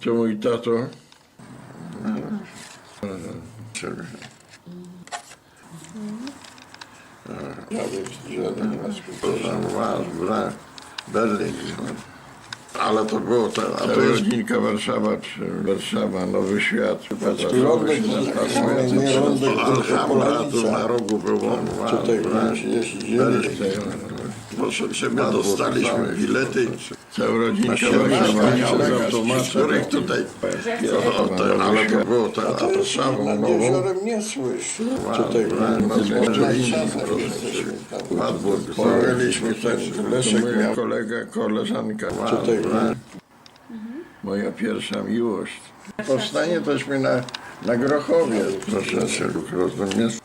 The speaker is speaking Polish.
to mój tato. Berlin. Ale to było to, a to jest Ginka Warszawa, czy Warszawa, Nowy Świat. Rąbek, nie rąbek, Warszawa, na rogu było. Tutaj poszedł, my dostaliśmy bilety. Całą rodzinę z których tutaj ale to było to, a to samo nową. nie słyszy. Tutaj no, no, Pobraliśmy też Leszek miał kolega, koleżanka. Tutaj moja pierwsza miłość. Powstanie tośmy na, na Grochowie, proszę się rozumiesz.